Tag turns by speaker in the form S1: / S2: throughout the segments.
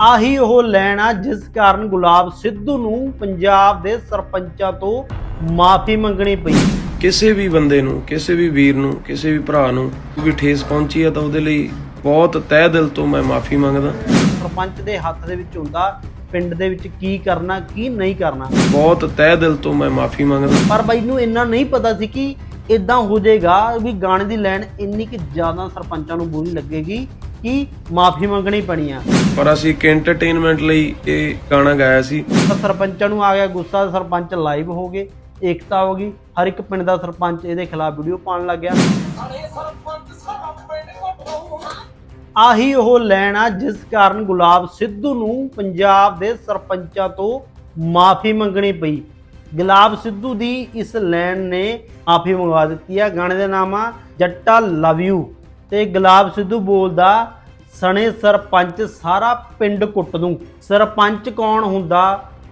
S1: ਆਹੀ ਉਹ ਲੈਣ ਆ ਜਿਸ ਕਾਰਨ ਗੁਲਾਬ ਸਿੱਧੂ ਨੂੰ ਪੰਜਾਬ ਦੇ ਸਰਪੰਚਾਂ ਤੋਂ ਮਾਫੀ ਮੰਗਣੀ ਪਈ।
S2: ਕਿਸੇ ਵੀ ਬੰਦੇ ਨੂੰ ਕਿਸੇ ਵੀ ਵੀਰ ਨੂੰ ਕਿਸੇ ਵੀ ਭਰਾ ਨੂੰ ਕੋਈ ਠੇਸ ਪਹੁੰਚੀ ਹੈ ਤਾਂ ਉਹਦੇ ਲਈ ਬਹੁਤ ਤਹਿ ਦਿਲ ਤੋਂ ਮੈਂ ਮਾਫੀ ਮੰਗਦਾ।
S1: ਸਰਪੰਚ ਦੇ ਹੱਥ ਦੇ ਵਿੱਚ ਹੁੰਦਾ ਪਿੰਡ ਦੇ ਵਿੱਚ ਕੀ ਕਰਨਾ ਕੀ ਨਹੀਂ ਕਰਨਾ।
S2: ਬਹੁਤ ਤਹਿ ਦਿਲ ਤੋਂ ਮੈਂ ਮਾਫੀ ਮੰਗਦਾ।
S1: ਪਰ ਬਾਈ ਨੂੰ ਇੰਨਾ ਨਹੀਂ ਪਤਾ ਸੀ ਕਿ ਇਦਾਂ ਹੋ ਜਾਏਗਾ ਵੀ ਗਾਣੇ ਦੀ ਲਾਈਨ ਇੰਨੀ ਕਿ ਜ਼ਿਆਦਾ ਸਰਪੰਚਾਂ ਨੂੰ ਬੁਰੀ ਲੱਗੇਗੀ। ਕਿ ਮਾਫੀ ਮੰਗਣੀ ਪੈਣੀ ਆ?
S2: ਪਰ ਅਸੀਂ ਇੱਕ ਐਂਟਰਟੇਨਮੈਂਟ ਲਈ ਇਹ ਗਾਣਾ ਗਾਇਆ ਸੀ।
S1: ਤਾਂ ਸਰਪੰਚਾਂ ਨੂੰ ਆ ਗਿਆ ਗੁੱਸਾ ਸਰਪੰਚ ਲਾਈਵ ਹੋ ਗਏ ਏਕਤਾ ਹੋ ਗਈ। ਹਰ ਇੱਕ ਪਿੰਡ ਦਾ ਸਰਪੰਚ ਇਹਦੇ ਖਿਲਾਫ ਵੀਡੀਓ ਪਾਉਣ ਲੱਗ ਗਿਆ। ਆਹੀ ਉਹ ਲੈਣ ਆ ਜਿਸ ਕਾਰਨ ਗੁਲਾਬ ਸਿੱਧੂ ਨੂੰ ਪੰਜਾਬ ਦੇ ਸਰਪੰਚਾਂ ਤੋਂ ਮਾਫੀ ਮੰਗਣੀ ਪਈ। ਗੁਲਾਬ ਸਿੱਧੂ ਦੀ ਇਸ ਲੈਣ ਨੇ ਮਾਫੀ ਮੰਗਵਾ ਦਿੱਤੀ ਆ। ਗਾਣੇ ਦਾ ਨਾਮ ਆ ਜੱਟਾ ਲਵ ਯੂ। ਤੇ ਗੁਲਾਬ ਸਿੱਧੂ ਬੋਲਦਾ, ਸਣੇ ਸਰਪੰਚ ਸਾਰਾ ਪਿੰਡ ਕੁੱਟ ਦੂੰ। ਸਰਪੰਚ ਕੌਣ ਹੁੰਦਾ?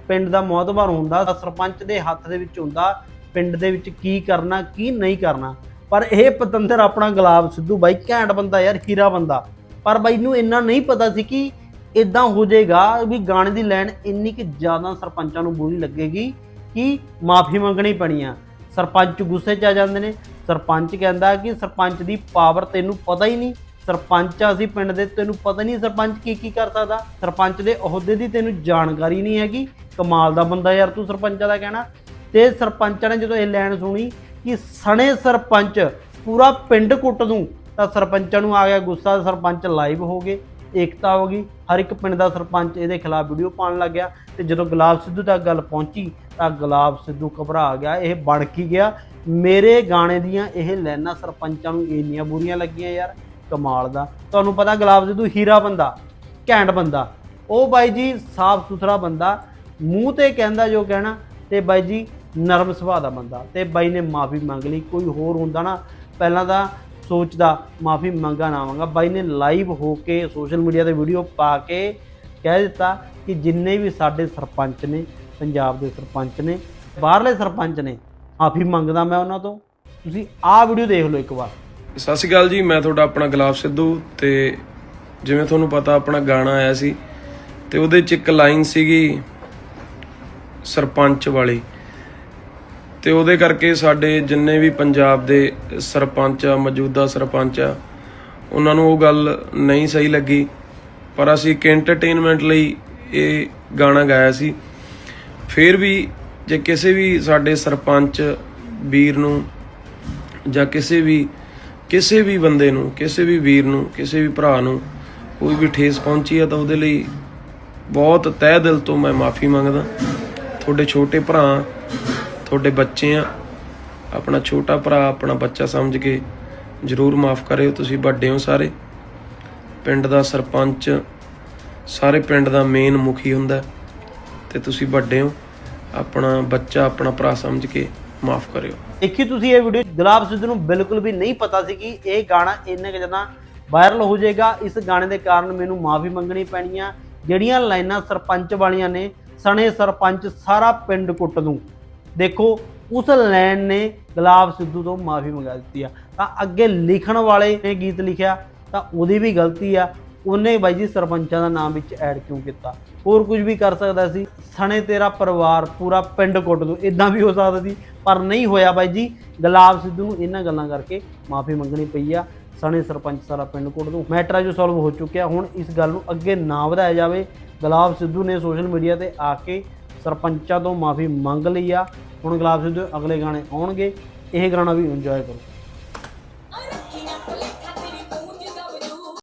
S1: ਪਿੰਡ ਦਾ ਮੋਹਤਬਰ ਹੁੰਦਾ, ਸਰਪੰਚ ਦੇ ਹੱਥ ਦੇ ਵਿੱਚ ਹੁੰਦਾ, ਪਿੰਡ ਦੇ ਵਿੱਚ ਕੀ ਕਰਨਾ, ਕੀ ਨਹੀਂ ਕਰਨਾ। ਪਰ ਇਹ ਪਤੰਦਰ ਆਪਣਾ ਗੁਲਾਬ ਸਿੱਧੂ ਬਾਈ ਘੈਂਟ ਬੰਦਾ ਯਾਰ, ਹੀਰਾ ਬੰਦਾ। ਪਰ ਬਾਈ ਨੂੰ ਇੰਨਾ ਨਹੀਂ ਪਤਾ ਸੀ ਕਿ ਇਦਾਂ ਹੋ ਜਾਏਗਾ ਵੀ ਗਾਣੇ ਦੀ ਲਾਈਨ ਇੰਨੀ ਕਿ ਜ਼ਿਆਦਾ ਸਰਪੰਚਾਂ ਨੂੰ ਬੁਰੀ ਲੱਗੇਗੀ ਕਿ ਮਾਫੀ ਮੰਗਣੀ ਪੈਣੀ ਆ। ਸਰਪੰਚ ਗੁੱਸੇ 'ਚ ਆ ਜਾਂਦੇ ਨੇ ਸਰਪੰਚ ਕਹਿੰਦਾ ਕਿ ਸਰਪੰਚ ਦੀ ਪਾਵਰ ਤੈਨੂੰ ਪਤਾ ਹੀ ਨਹੀਂ। ਸਰਪੰਚ ਆ ਅਸੀਂ ਪਿੰਡ ਦੇ ਤੈਨੂੰ ਪਤਾ ਨਹੀਂ ਸਰਪੰਚ ਕੀ ਕੀ ਕਰ ਸਕਦਾ। ਸਰਪੰਚ ਦੇ ਅਹੁਦੇ ਦੀ ਤੈਨੂੰ ਜਾਣਕਾਰੀ ਨਹੀਂ ਹੈਗੀ। ਕਮਾਲ ਦਾ ਬੰਦਾ ਯਾਰ ਤੂੰ ਸਰਪੰਚਾਂ ਦਾ ਕਹਿਣਾ। ਤੇ ਸਰਪੰਚਾਂ ਨੇ ਜਦੋਂ ਇਹ ਲੈਣ ਸੁਣੀ ਕਿ ਸਣੇ ਸਰਪੰਚ ਪੂਰਾ ਪਿੰਡ ਕੁੱਟ ਦੂੰ, ਤਾਂ ਸਰਪੰਚਾਂ ਨੂੰ ਆ ਗਿਆ ਗੁੱਸਾ, ਸਰਪੰਚ ਲਾਈਵ ਹੋ ਗਏ, ਏਕਤਾ ਹੋ ਗਈ। ਹਰ ਇੱਕ ਪਿੰਡ ਦਾ ਸਰਪੰਚ ਇਹਦੇ ਖਿਲਾਫ ਵੀਡੀਓ ਪਾਉਣ ਲੱਗ ਗਿਆ ਤੇ ਜਦੋਂ ਗੁਲਾਬ ਸਿੱਧੂ ਤੱਕ ਗੱਲ ਪਹੁੰਚੀ ਤਾਂ ਗੁਲਾਬ ਸਿੱਧੂ ਘਬਰਾ ਗਿਆ, ਇਹ ਬਣ ਕੀ ਗਿਆ? ਮੇਰੇ ਗਾਣੇ ਦੀਆਂ ਇਹ ਲਾਈਨਾਂ ਸਰਪੰਚਾਂ ਨੂੰ ਇੰਨੀਆਂ ਬੁਰੀਆਂ ਲੱਗੀਆਂ ਯਾਰ, ਕਮਾਲ ਦਾ। ਤੁਹਾਨੂੰ ਪਤਾ ਗੁਲਾਬ ਸਿੱਧੂ ਹੀਰਾ ਬੰਦਾ, ਘੈਂਟ ਬੰਦਾ। ਉਹ ਬਾਈ ਜੀ ਸਾਫ਼ ਸੁਥਰਾ ਬੰਦਾ, ਮੂੰਹ ਤੇ ਕਹਿੰਦਾ ਜੋ ਕਹਿਣਾ ਤੇ ਬਾਈ ਜੀ ਨਰਮ ਸੁਭਾਅ ਦਾ ਬੰਦਾ ਤੇ ਬਾਈ ਨੇ ਮਾਫੀ ਮੰਗ ਲਈ, ਕੋਈ ਹੋਰ ਹੁੰਦਾ ਨਾ। ਪਹਿਲਾਂ ਤਾਂ ਸੋਚਦਾ, ਮਾਫੀ ਮੰਗਾ ਨਾ ਮੰਗਾ। ਬਾਈ ਨੇ ਲਾਈਵ ਹੋ ਕੇ ਸੋਸ਼ਲ ਮੀਡੀਆ ਤੇ ਵੀਡੀਓ ਪਾ ਕੇ ਕਹਿ ਦਿੱਤਾ ਕਿ ਜਿੰਨੇ ਵੀ ਸਾਡੇ ਸਰਪੰਚ ਨੇ, ਪੰਜਾਬ ਦੇ ਸਰਪੰਚ ਨੇ, ਬਾਹਰਲੇ ਸਰਪੰਚ ਨੇ, ਮਾਫੀ ਮੰਗਦਾ ਮੈਂ ਉਹਨਾਂ ਤੋਂ। ਤੁਸੀਂ ਆਹ ਵੀਡੀਓ ਦੇਖ ਲਓ ਇੱਕ ਵਾਰ।
S2: ਸਤਿ ਸ਼੍ਰੀ ਅਕਾਲ ਜੀ, ਮੈਂ ਤੁਹਾਡਾ ਆਪਣਾ ਗੁਲਾਬ ਸਿੱਧੂ ਤੇ ਜਿਵੇਂ ਤੁਹਾਨੂੰ ਪਤਾ ਆਪਣਾ ਗਾਣਾ ਆਇਆ ਸੀ ਤੇ ਉਹਦੇ ਚ ਇੱਕ ਲਾਈਨ ਸੀਗੀ ਸਰਪੰਚ ਵਾਲੀ। ਤੇ ਉਹਦੇ ਕਰਕੇ ਸਾਡੇ ਜਿੰਨੇ ਵੀ ਪੰਜਾਬ ਦੇ ਸਰਪੰਚ ਆ, ਮੌਜੂਦਾ ਸਰਪੰਚ ਆ, ਉਹਨਾਂ ਨੂੰ ਉਹ ਗੱਲ ਨਹੀਂ ਸਹੀ ਲੱਗੀ। ਪਰ ਅਸੀਂ ਇੱਕ ਐਂਟਰਟੇਨਮੈਂਟ ਲਈ ਇਹ ਗਾਣਾ ਗਾਇਆ ਸੀ। ਫਿਰ ਵੀ ਜੇ ਕਿਸੇ ਵੀ ਸਾਡੇ ਸਰਪੰਚ ਵੀਰ ਨੂੰ ਜਾਂ ਕਿਸੇ ਵੀ ਕਿਸੇ ਵੀ ਬੰਦੇ ਨੂੰ, ਕਿਸੇ ਵੀ ਵੀਰ ਨੂੰ, ਕਿਸੇ ਵੀ ਭਰਾ ਨੂੰ ਕੋਈ ਵੀ ਠੇਸ ਪਹੁੰਚੀ ਆ ਤਾਂ ਉਹਦੇ ਲਈ ਬਹੁਤ ਤਹਿ ਦਿਲ ਤੋਂ ਮੈਂ ਮਾਫੀ ਮੰਗਦਾ। ਤੁਹਾਡੇ ਛੋਟੇ ਭਰਾ ਤੁਹਾਡੇ ਬੱਚੇ ਆ, ਆਪਣਾ ਛੋਟਾ ਭਰਾ, ਆਪਣਾ ਬੱਚਾ ਸਮਝ ਕੇ ਜਰੂਰ ਮਾਫ ਕਰਿਓ, ਤੁਸੀਂ ਵੱਡੇ ਹੋ ਸਾਰੇ। ਪਿੰਡ ਦਾ ਸਰਪੰਚ, ਸਾਰੇ ਪਿੰਡ ਦਾ ਮੇਨ ਮੁਖੀ ਹੁੰਦਾ ਤੇ ਤੁਸੀਂ ਵੱਡੇ ਹੋ। ਆਪਣਾ ਬੱਚਾ, ਆਪਣਾ ਭਰਾ ਸਮਝ ਕੇ ਮਾਫ ਕਰਿਓ।
S1: ਦੇਖੀ ਤੁਸੀਂ ਇਹ ਵੀਡੀਓ ਗੁਲਾਬ ਸਿੱਧੂ ਨੂੰ ਬਿਲਕੁਲ ਵੀ ਨਹੀਂ ਪਤਾ ਸੀ ਕਿ ਇਹ ਗਾਣਾ ਇੰਨੇ ਕੁ ਜ਼ਿਆਦਾ ਵਾਇਰਲ ਹੋ ਜਾਏਗਾ। ਇਸ ਗਾਣੇ ਦੇ ਕਾਰਨ ਮੈਨੂੰ ਮਾਫੀ ਮੰਗਣੀ ਪੈਣੀ ਆ। ਜਿਹੜੀਆਂ ਲਾਈਨਾਂ ਸਰਪੰਚ ਵਾਲੀਆਂ ਨੇ, ਸਣੇ ਸਰਪੰਚ ਸਾਰਾ ਪਿੰਡ ਕੁੱਟ ਦੂੰ। ਦੇਖੋ, ਉਸ ਲੈਣ ਨੇ ਗੁਲਾਬ ਸਿੱਧੂ ਤੋਂ ਮਾਫੀ ਮੰਗਾ ਦਿੱਤੀ ਆ। ਤਾਂ ਅੱਗੇ ਲਿਖਣ ਵਾਲੇ ਨੇ ਗੀਤ ਲਿਖਿਆ, ਤਾਂ ਉਹਦੀ ਵੀ ਗਲਤੀ ਆ। ਉਹਨੇ ਬਾਈ ਜੀ ਸਰਪੰਚਾਂ ਦਾ ਨਾਮ ਵਿੱਚ ਐਡ ਕਿਉਂ ਕੀਤਾ? ਹੋਰ ਕੁਝ ਵੀ ਕਰ ਸਕਦਾ ਸੀ? ਸਣੇ ਤੇਰਾ ਪਰਿਵਾਰ ਪੂਰਾ ਪਿੰਡ ਕੁੱਟ ਦੂ। ਇਦਾਂ ਵੀ ਹੋ ਸਕਦਾ ਸੀ, ਪਰ ਨਹੀਂ ਹੋਇਆ ਬਾਈ ਜੀ। ਗੁਲਾਬ ਸਿੱਧੂ ਨੂੰ ਇਹਨਾਂ ਗੱਲਾਂ ਕਰਕੇ ਮਾਫੀ ਮੰਗਣੀ ਪਈ ਆ। ਸਣੇ ਸਰਪੰਚ ਸਾਰਾ ਪਿੰਡ ਕੋਟ ਦੂ। ਮੈਟਰ ਜੋ ਸੋਲਵ ਹੋ ਚੁੱਕਿਆ, ਹੁਣ ਇਸ ਗੱਲ ਨੂੰ ਅੱਗੇ ਨਾ ਵਧਾਇਆ ਜਾਵੇ। ਗੁਲਾਬ ਸਿੱਧੂ ਨੇ ਸੋਸ਼ਲ ਮੀਡੀਆ ਤੇ ਆ ਕੇ ਸਰਪੰਚਾਂ ਤੋਂ ਮਾਫੀ ਮੰਗ ਲਈ ਆ। ਹੁਣ ਗੁਲਾਬ ਸਿੱਧੂ ਦੇ ਅਗਲੇ ਗਾਣੇ ਆਉਣਗੇ ਇਹ ਗਾਣਾ ਵੀ ਇੰਜੋਏ ਕਰੋ।